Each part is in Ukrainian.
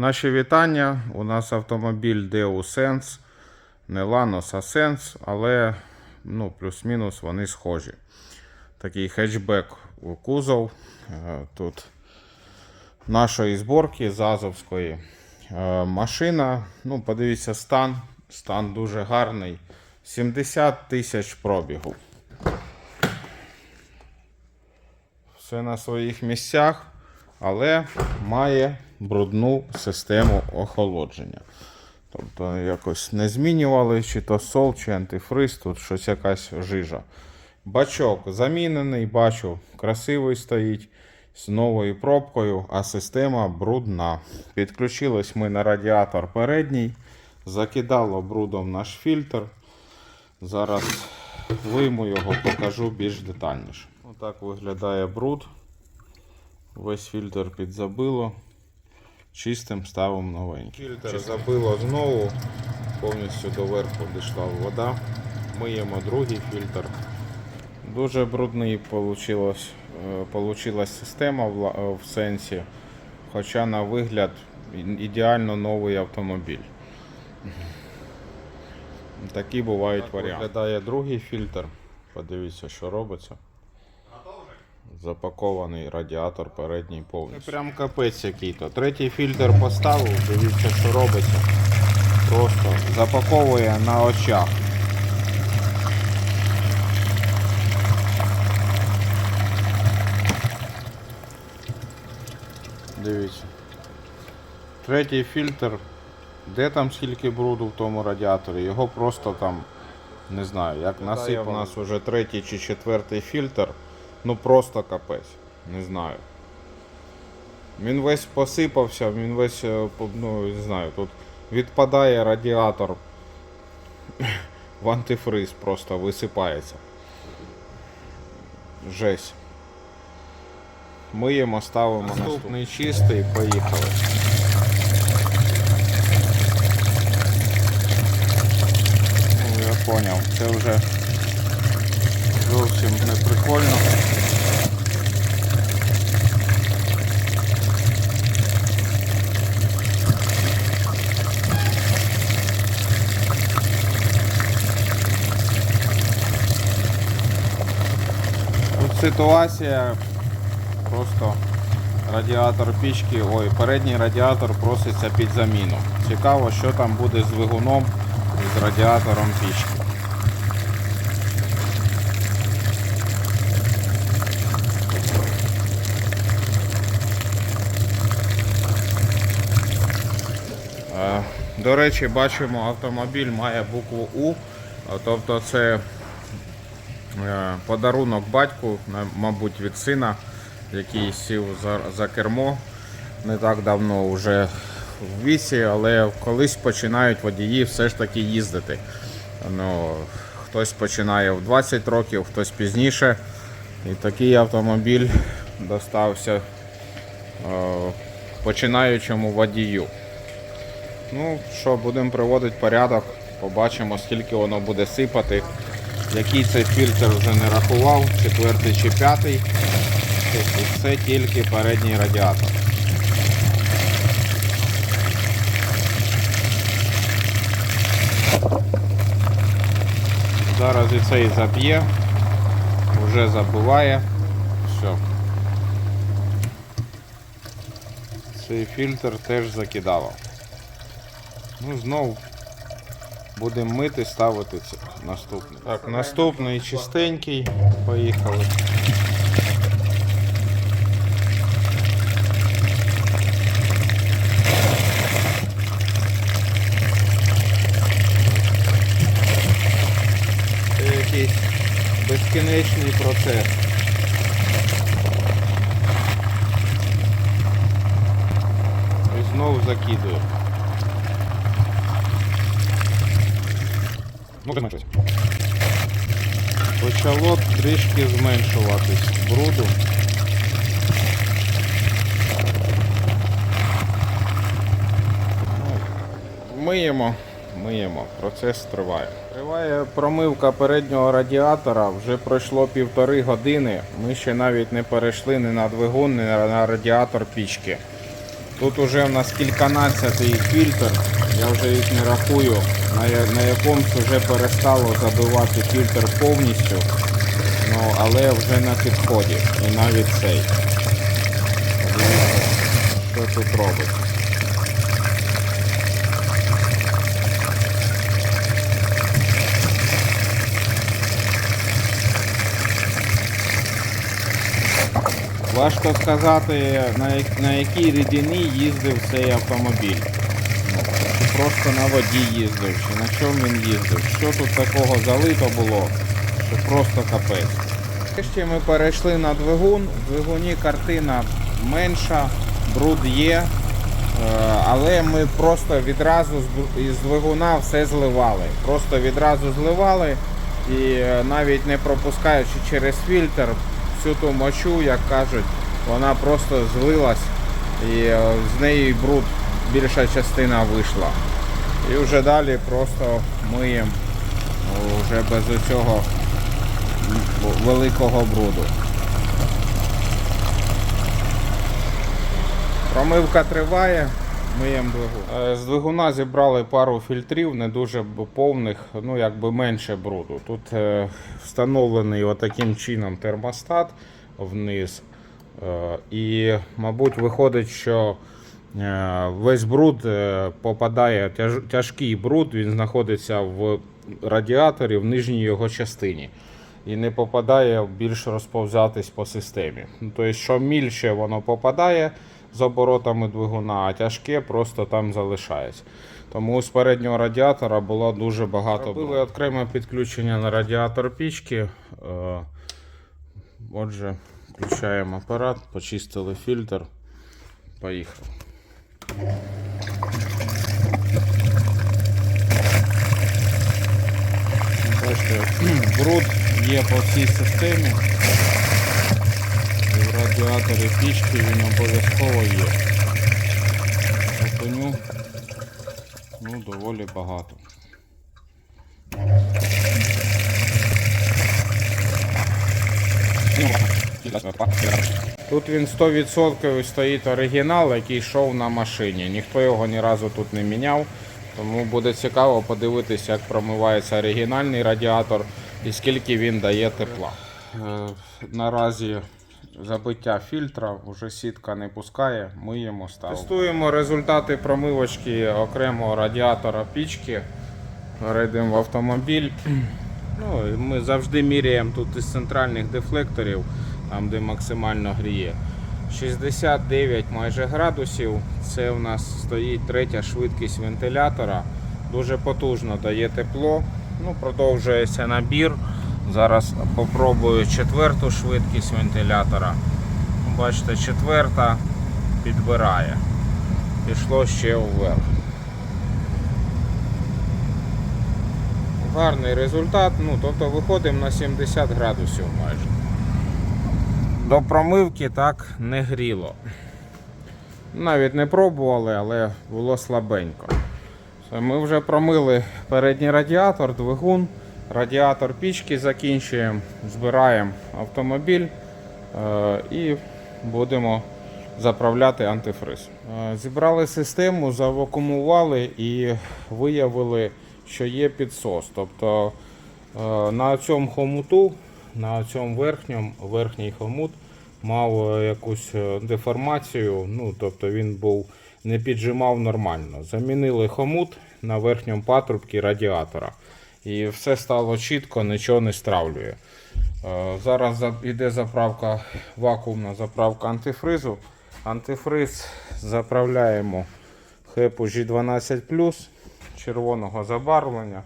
Наші вітання. У нас автомобіль DeoSense. Не Lanos, а Sense, але ну, плюс-мінус вони схожі. Такий хетчбек у кузов. Е, Тут нашої зборки Зазовської. Е, Машина, ну, подивіться, стан. Стан дуже гарний. 70 тисяч пробігу. Все на своїх місцях, але має брудну систему охолодження. Тобто якось не змінювали, чи то сол, чи антифриз, тут щось якась жижа. Бачок замінений, бачу, красивий стоїть з новою пробкою, а система брудна. Підключились ми на радіатор передній, закидало брудом наш фільтр. Зараз вийму його, покажу більш детальніше. Отак виглядає бруд. Весь фільтр підзабило. Чистим ставимо новенький. Фільтр забило знову, повністю доверху дійшла вода. Миємо другий фільтр. Дуже брудний получилось, е, система в, сенсі, хоча на вигляд ідеально новий автомобіль. Такі бувають варіанти. Виглядає другий фільтр. Подивіться, що робиться. Запакований радіатор передній повністю. Це прям капець який-то. Третій фільтр поставив, дивіться, що робиться. Просто запаковує на очах. Дивіться. Третій фільтр. Де там скільки бруду в тому радіаторі? Його просто там, не знаю, як насипав. У нас вже третій чи четвертий фільтр. Ну просто капець. Не знаю. Він весь посипався, він весь, е, ну, не знаю, тут відпадає радіатор. В антифриз просто висипається. Жесть. Миємо, ставимо наступний чистий, поїхали. Ну, я поняв, це вже зовсім не прикольно. Ситуація просто радіатор пічки, ой, передній радіатор проситься під заміну. Цікаво, що там буде з двигуном і з радіатором пічки. Е, До речі, бачимо, автомобіль має букву У, тобто це подарунок батьку, мабуть, від сина, який сів за, за кермо не так давно вже в віці, але колись починають водії все ж таки їздити. Ну, хтось починає в 20 років, хтось пізніше. І такий автомобіль достався е, починаючому водію. Ну що, будемо приводити порядок, побачимо, скільки воно буде сипати. Який це фільтр вже не рахував, четвертий чи п'ятий. І це тільки передній радіатор. Зараз і цей заб'є, вже забиває. Все. Цей фільтр теж закидало. Ну, знов будемо мити, ставити це наступний. Так, наступний чистенький. Поїхали. Це якийсь безкінечний процес. І знов закидую. Ну, зменшується. Почало трішки зменшуватись бруду. Ну, Миємо, миємо, процес триває. Триває промивка переднього радіатора, вже пройшло півтори години. Ми ще навіть не перейшли ні на двигун, ні на радіатор пічки. Тут уже в нас кільканадцятий фільтр, я вже їх не рахую, на, якомусь вже перестало забивати фільтр повністю. Ну, але вже на підході. І навіть цей. Що тут робить. Важко сказати, на якій рідині їздив цей автомобіль. Просто на воді їздив, чи на чому він їздив. Що тут такого залито було, що просто капець. Нарешті ми перейшли на двигун. В двигуні картина менша, бруд є. Е, Але ми просто відразу з двигуна все зливали. Просто відразу зливали і е, навіть не пропускаючи через фільтр всю ту мочу, як кажуть, вона просто злилась і е, з неї бруд більша частина вийшла. І вже далі просто миємо вже без цього великого бруду. Промивка триває, миємо двигун. Е, З двигуна зібрали пару фільтрів, не дуже повних, ну якби менше бруду. Тут е, встановлений отаким чином термостат вниз. Е, І, мабуть, виходить, що весь бруд е, попадає, тяж- тяжкий бруд, він знаходиться в радіаторі в нижній його частині. І не попадає більш розповзятись по системі. Тобто, що мільше воно попадає з оборотами двигуна, а тяжке просто там залишається. Тому з переднього радіатора було дуже багато. Робили окреме підключення на радіатор пічки. Е, Отже, включаємо апарат, почистили фільтр. Поїхав. Бачите, бруд є по всій системі. І в радіаторі пічки він обов'язково є. Зупиню ну, доволі багато. Тут він 100% стоїть оригінал, який йшов на машині. Ніхто його ні разу тут не міняв. Тому буде цікаво подивитися, як промивається оригінальний радіатор і скільки він дає тепла. Е, Наразі забиття фільтра, вже сітка не пускає, миємо ставимо. Тестуємо результати промивочки окремого радіатора пічки. Перейдемо в автомобіль. Ну, ми завжди міряємо тут із центральних дефлекторів, там де максимально гріє. 69 майже градусів. Це у нас стоїть третя швидкість вентилятора. Дуже потужно дає тепло. Ну, продовжується набір. Зараз попробую четверту швидкість вентилятора. Бачите, четверта підбирає. Пішло ще вверх. Гарний результат, ну тобто виходимо на 70 градусів майже. До промивки так не гріло. Навіть не пробували, але було слабенько. Ми вже промили передній радіатор, двигун, радіатор пічки закінчуємо, збираємо автомобіль е, і будемо заправляти антифриз. Е, Зібрали систему, завакумували і виявили, що є підсос. Тобто е, на цьому хомуту, на цьому верхньому, верхній хомут мав е, якусь е, деформацію, ну, тобто він був не піджимав нормально. Замінили хомут на верхньому патрубці радіатора. І все стало чітко, нічого не стравлює. Е, Зараз за- йде заправка, вакуумна заправка антифризу. Антифриз заправляємо хепу G12 червоного забарвлення.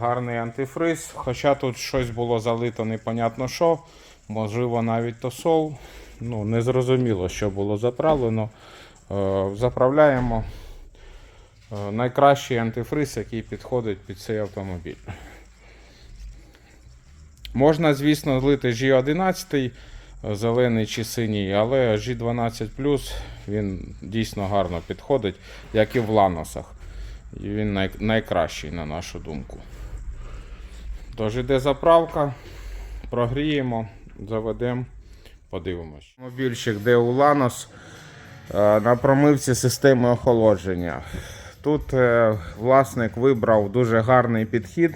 Гарний антифриз. Хоча тут щось було залито непонятно що. Можливо, навіть тосол. Ну, не зрозуміло, що було заправлено. Е, Заправляємо е, найкращий антифриз, який підходить під цей автомобіль. Можна, звісно, злити G11, е, зелений чи синій, але G12 він дійсно гарно підходить, як і в ланосах. І він най- найкращий, на нашу думку. Тож іде заправка, прогріємо, заведемо, подивимось. Мобільчик де у Ланос. е, на промивці системи охолодження. Тут е, власник вибрав дуже гарний підхід.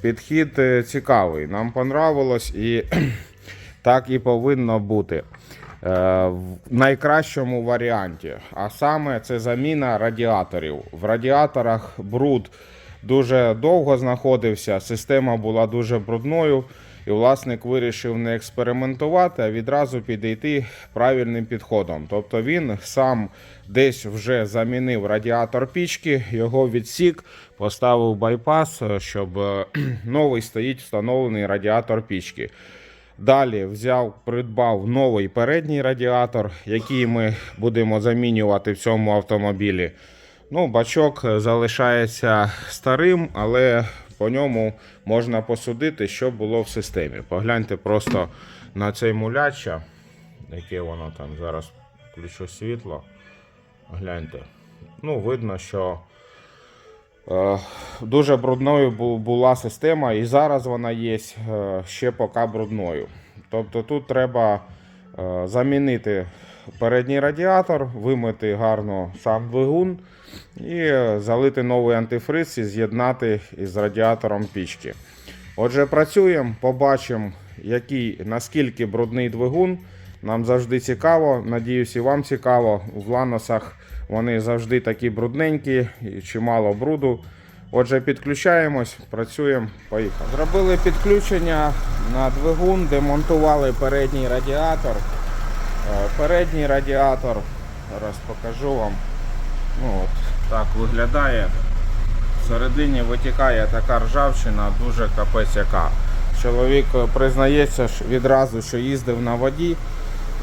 Підхід е, цікавий. Нам понравилось і так і повинно бути. В найкращому варіанті. А саме це заміна радіаторів. В радіаторах бруд дуже довго знаходився, система була дуже брудною, і власник вирішив не експериментувати, а відразу підійти правильним підходом. Тобто він сам десь вже замінив радіатор пічки, його відсік, поставив байпас, щоб е, новий стоїть встановлений радіатор пічки. Далі взяв, придбав новий передній радіатор, який ми будемо замінювати в цьому автомобілі. Ну, бачок е, залишається старим, але по ньому можна посудити, що було в системі. Погляньте просто на цей муляча, яке воно там зараз включу світло. Гляньте. Ну, видно, що Е, Дуже брудною була система, і зараз вона є е, ще поки брудною. Тобто тут треба е, замінити передній радіатор, вимити гарно сам двигун і залити новий антифриз і з'єднати із радіатором пічки. Отже, працюємо, побачимо, який, наскільки брудний двигун. Нам завжди цікаво. Надіюсь, і вам цікаво. В ланосах вони завжди такі брудненькі, і чимало бруду. Отже, підключаємось, працюємо, поїхали. Зробили підключення на двигун, демонтували передній радіатор. Е, Передній радіатор, зараз покажу вам. Ну, от, так виглядає. Всередині витікає така ржавчина, дуже капець яка. Чоловік е, признається відразу, що їздив на воді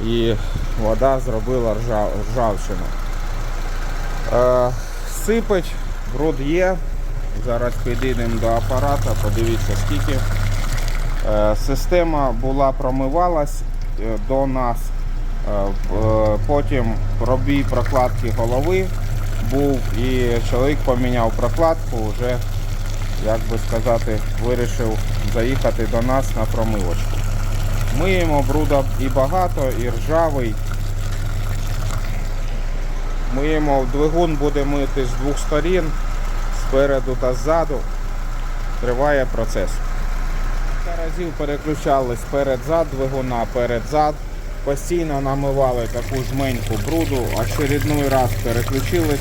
і вода зробила ржа- ржавчину. Е, сипить, бруд є. Зараз підійдемо до апарата, подивіться скільки. Е, система була промивалась е, до нас. Е, е, Потім пробій прокладки голови був і чоловік поміняв прокладку, вже, як би сказати, вирішив заїхати до нас на промивочку. Миємо бруда і багато, і ржавий. Миємо двигун, буде мити з двох сторін, спереду та ззаду. Триває процес. Разів переключались перед-зад двигуна, перед-зад. Постійно намивали таку жменьку бруду, а очередний раз переключились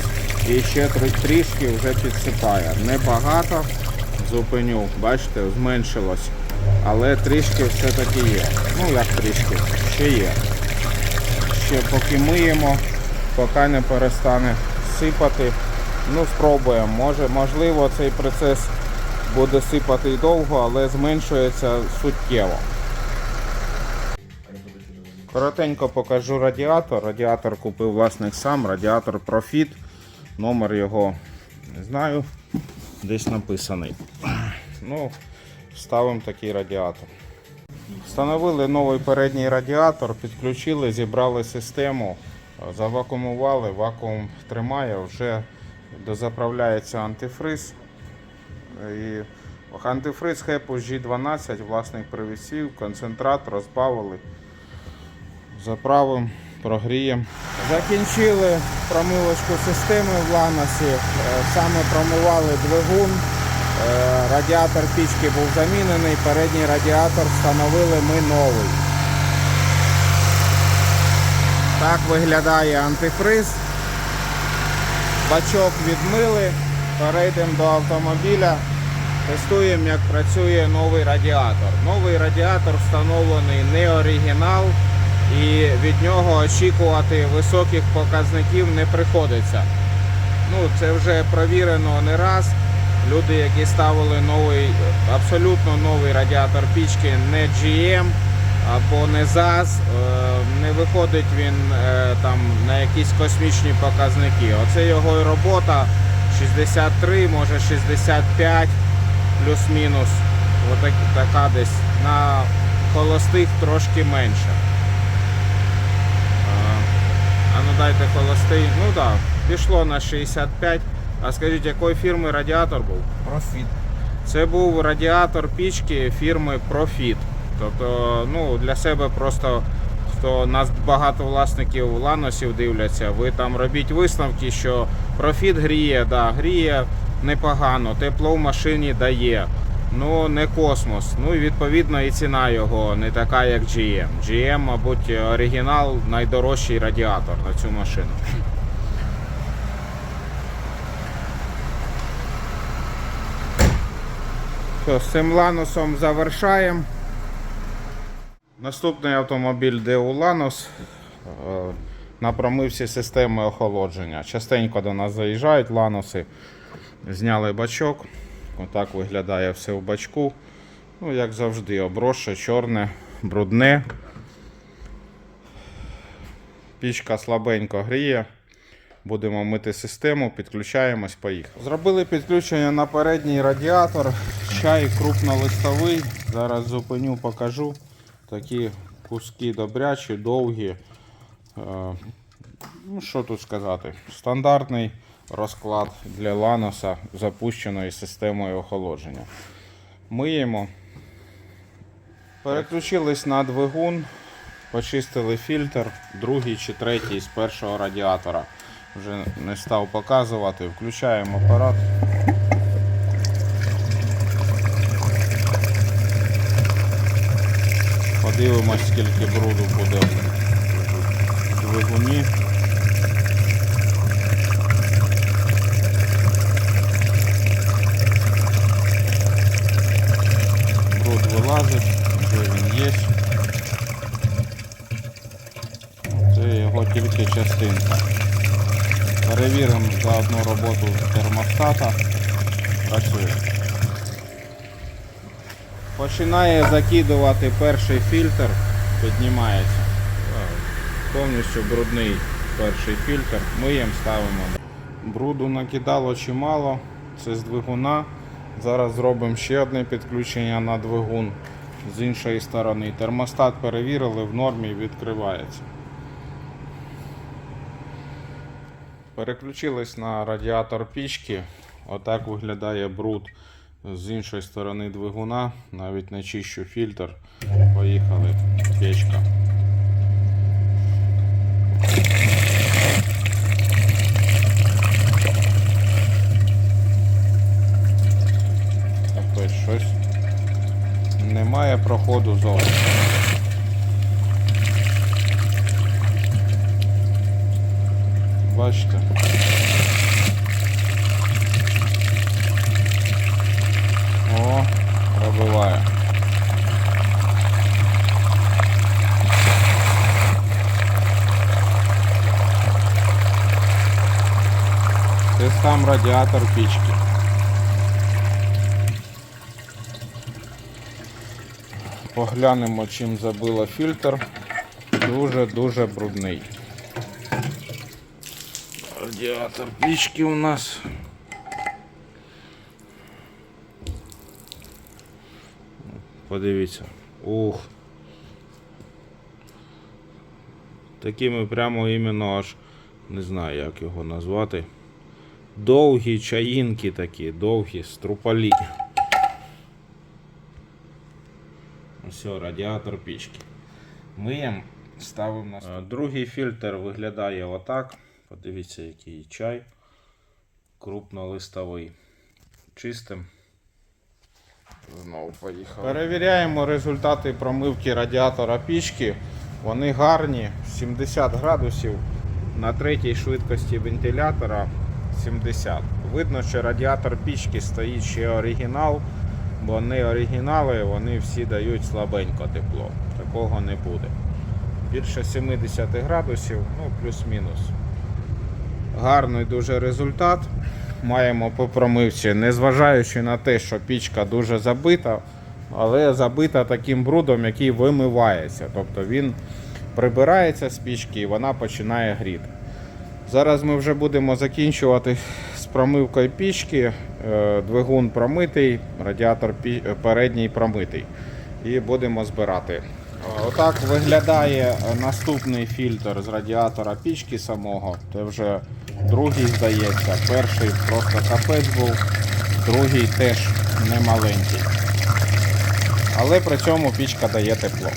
і ще трішки вже підсипає. Небагато, зупиню, бачите, зменшилось. Але трішки все-таки є. Ну як трішки, ще є. Ще поки миємо, поки не перестане сипати. Ну, спробуємо. Може, можливо, цей процес буде сипати довго, але зменшується суттєво. Коротенько покажу радіатор. Радіатор купив власник сам, радіатор Profit. Номер його не знаю, десь написаний. Ну, ставимо такий радіатор. Встановили новий передній радіатор, підключили, зібрали систему, завакуумували, вакуум тримає, вже дозаправляється антифриз. І антифриз Хепу G12 власник привісів, концентрат розбавили. Заправимо, прогріємо. Закінчили промивочку системи в ланосі. Е, Саме промивали двигун. Е, Радіатор пічки був замінений, передній радіатор встановили ми новий. Так виглядає антифриз. Бачок відмили. Перейдемо до автомобіля. Тестуємо, як працює новий радіатор. Новий радіатор встановлений не оригінал і від нього очікувати високих показників не приходиться. Ну, це вже провірено не раз. Люди, які ставили новий, абсолютно новий радіатор пічки, не GM або не ZAZ, е, не виходить він е, там на якісь космічні показники. Оце його і робота 63, може 65 плюс-мінус. Отак, така десь на холостих трошки менше. А, ну дайте холостий. Ну так, да, пішло на 65. А скажіть, якої фірми радіатор був? Профіт. Це був радіатор пічки фірми Profit. Тобто, ну, для себе просто то нас багато власників ланосів дивляться. Ви там робіть висновки, що профіт гріє, да, гріє непогано, тепло в машині дає. Ну, не космос. Ну і відповідно і ціна його не така, як GM. GM, мабуть, оригінал найдорожчий радіатор на цю машину. Що, з цим ланосом завершаємо. Наступний автомобіль Lanos е, на промивці системи охолодження. Частенько до нас заїжджають ланоси, зняли бачок. Отак виглядає все в бачку. Ну, як завжди, оброще, чорне, брудне. Пічка слабенько гріє. Будемо мити систему, підключаємось, поїхали. Зробили підключення на передній радіатор. Чай крупнолистовий. Зараз зупиню, покажу. Такі куски добрячі, довгі. Е, Ну, що тут сказати? Стандартний розклад для ланоса запущеної системою охолодження. Миємо. Переключились на двигун, почистили фільтр, другий чи третій з першого радіатора. Вже не став показувати. Включаємо апарат. Подивимось, скільки бруду буде в двигуні. Бруд вилазить, вже він є. Це його тільки частинка. Перевіримо заодно роботу термостата. Працює. Починає закидувати перший фільтр, піднімається. Повністю брудний перший фільтр. Миємо, ставимо. Бруду накидало чимало. Це з двигуна. Зараз зробимо ще одне підключення на двигун з іншої сторони. Термостат перевірили, в нормі відкривається. Переключились на радіатор пічки. Отак виглядає бруд з іншої сторони двигуна. Навіть не чищу фільтр. Поїхали. Печка. Щось. Немає проходу зовсім. Бачите? О, пробиває. Це сам радіатор пічки. Поглянемо, чим забило фільтр. Дуже-дуже брудний. Радіатор пічки у нас. Подивіться. Ух. Такими прямо іменно аж не знаю, як його назвати. Довгі чаїнки такі, довгі, струпалі. Ось радіатор пічки. Миємо, ставимо на стол. Другий фільтр виглядає отак. Подивіться, який чай. Крупнолистовий. Чистим. Знову поїхали. Перевіряємо результати промивки радіатора пічки. Вони гарні, 70 градусів. На третій швидкості вентилятора 70. Видно, що радіатор пічки стоїть ще оригінал, бо не оригінали, вони всі дають слабенько тепло. Такого не буде. Більше 70 градусів, ну плюс-мінус. Гарний дуже результат. Маємо по промивці, незважаючи на те, що пічка дуже забита, але забита таким брудом, який вимивається. Тобто він прибирається з пічки і вона починає гріти. Зараз ми вже будемо закінчувати промивкою пічки. Е, Двигун промитий, радіатор е, передній промитий. І будемо збирати. Е, Отак виглядає наступний фільтр з радіатора пічки самого. Це вже другий здається. Перший просто капець був, другий теж немаленький. Але при цьому пічка дає тепло.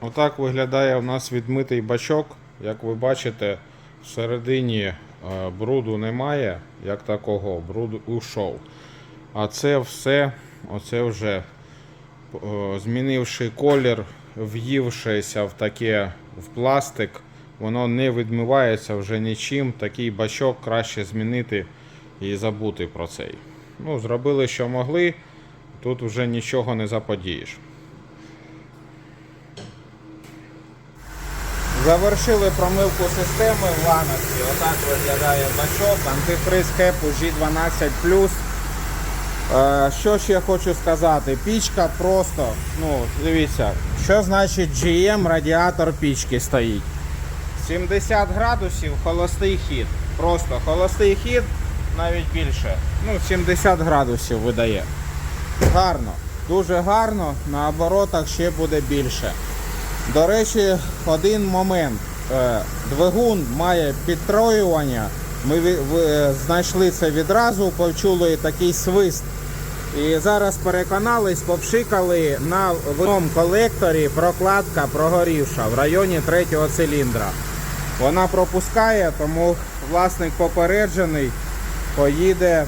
Отак виглядає у нас відмитий бачок. Як ви бачите, всередині бруду немає, як такого, бруд ушов. А це все, оце вже е, змінивши колір, в'ївшися в таке в пластик, воно не відмивається вже нічим. Такий бачок краще змінити і забути про цей. Ну, зробили, що могли, тут вже нічого не заподієш. Завершили промивку системи в ланосі. Отак виглядає бачок, антифриз хепу G12. Е, Що ще хочу сказати? Пічка просто, ну, дивіться, що значить GM радіатор пічки стоїть. 70 градусів холостий хід. Просто холостий хід навіть більше. Ну, 70 градусів видає. Гарно, дуже гарно, на оборотах ще буде більше. До речі, один момент. Е, Двигун має підтроювання. Ми е, знайшли це відразу, почули такий свист. І зараз переконались, попшикали на одному колекторі прокладка прогорівша в районі третього циліндра. Вона пропускає, тому власник попереджений, поїде,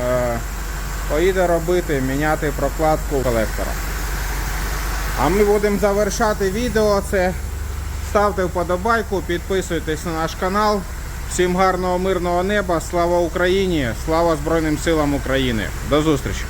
е, поїде робити, міняти прокладку колектора. А ми будемо завершати відео. Це ставте вподобайку, підписуйтесь на наш канал. Всім гарного мирного неба, слава Україні, слава Збройним силам України. До зустрічі!